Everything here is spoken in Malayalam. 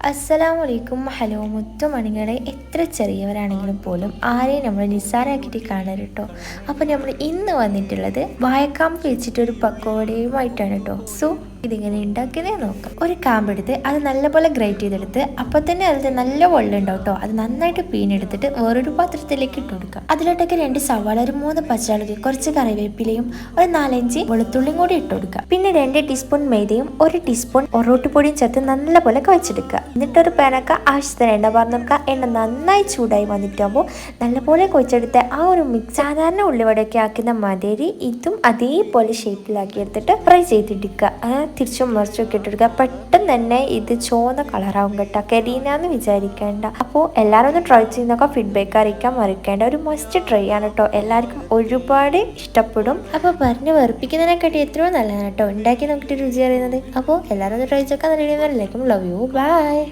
അസ്സലാമലൈക്കും ഹലോ. മുത്തുമണികളെ എത്ര ചെറിയവരാണെങ്കിലും പോലും ആരെയും നമ്മൾ നിസ്സാരാക്കിയിട്ട് കാണരുത് കേട്ടോ അപ്പോൾ നമ്മൾ ഇന്ന് വന്നിട്ടുള്ളത് വായക്കാമ്പ് വെച്ചിട്ടൊരു പക്കോടയുമായിട്ടാണ് കേട്ടോ സോ ഇതിങ്ങനെ ഉണ്ടാക്കിയതേ നോക്കാം. ഒരു കാമ്പെടുത്ത് അത് നല്ലപോലെ ഗ്രേറ്റ് ചെയ്തെടുത്ത് അപ്പൊ തന്നെ അതിൽ നല്ല വെള്ളം ഉണ്ടാവും കേട്ടോ അത് നന്നായിട്ട് പീനെടുത്തിട്ട് വേറൊരു പാത്രത്തിലേക്ക് ഇട്ട് കൊടുക്കാം. അതിലോട്ടൊക്കെ രണ്ട് സവാള ഒരു മൂന്ന് പച്ചമുളക് കുറച്ച് കറിവേപ്പിലയും ഒരു നാലഞ്ച് വെളുത്തുള്ളിയും കൂടി ഇട്ട് കൊടുക്കുക പിന്നെ രണ്ട് ടീസ്പൂൺ മൈദയും ഒരു ടീസ്പൂൺ ഒറോട്ടുപൊടിയും ചേർത്ത് നല്ലപോലെ കുഴച്ചെടുക്കുക. എന്നിട്ടൊരു പാനൊക്കെ ആവശ്യത്തിന് എണ്ണ പറഞ്ഞു നമുക്ക് എണ്ണ നന്നായി ചൂടായി വന്നിട്ടാകുമ്പോൾ നല്ലപോലെ കുഴച്ചെടുത്ത ആ ഒരു മിക്സ് സാധാരണ ഉള്ളിവടയൊക്കെ ആക്കുന്ന മാതിരി ഇതും അതേപോലെ ഷേപ്പിലാക്കി എടുത്തിട്ട് ഫ്രൈ ചെയ്തെടുക്കുക. തിരിച്ചും മറിച്ച് ഒക്കെ ഇട്ടെടുക്കുക പെട്ടെന്ന് തന്നെ ഇത് ചുവന്ന കളറാവും കേട്ടോ. കരിനാന്ന് വിചാരിക്കേണ്ട. അപ്പോൾ എല്ലാവരും ഒന്ന് ട്രൈ ചെയ്യുന്നൊക്കെ ഫീഡ്ബാക്ക് അറിയിക്കാൻ മറിക്കേണ്ട. ഒരു മസ്റ്റ് ട്രൈ ആണ് കേട്ടോ. എല്ലാവർക്കും ഒരുപാട് ഇഷ്ടപ്പെടും. അപ്പോൾ പറഞ്ഞ് വെറുപ്പിക്കുന്നതിനെക്കാട്ടി എത്രയോ നല്ലതാണ് കേട്ടോ. ഉണ്ടാക്കി നോക്കിയിട്ട് രുചി അറിയുന്നത്. അപ്പോൾ എല്ലാവരും ഒന്ന് ട്രൈ ചെയ്തൊക്കെ നല്ല രീതിയിൽ ലൈക്കും ലവ് യു ബൈ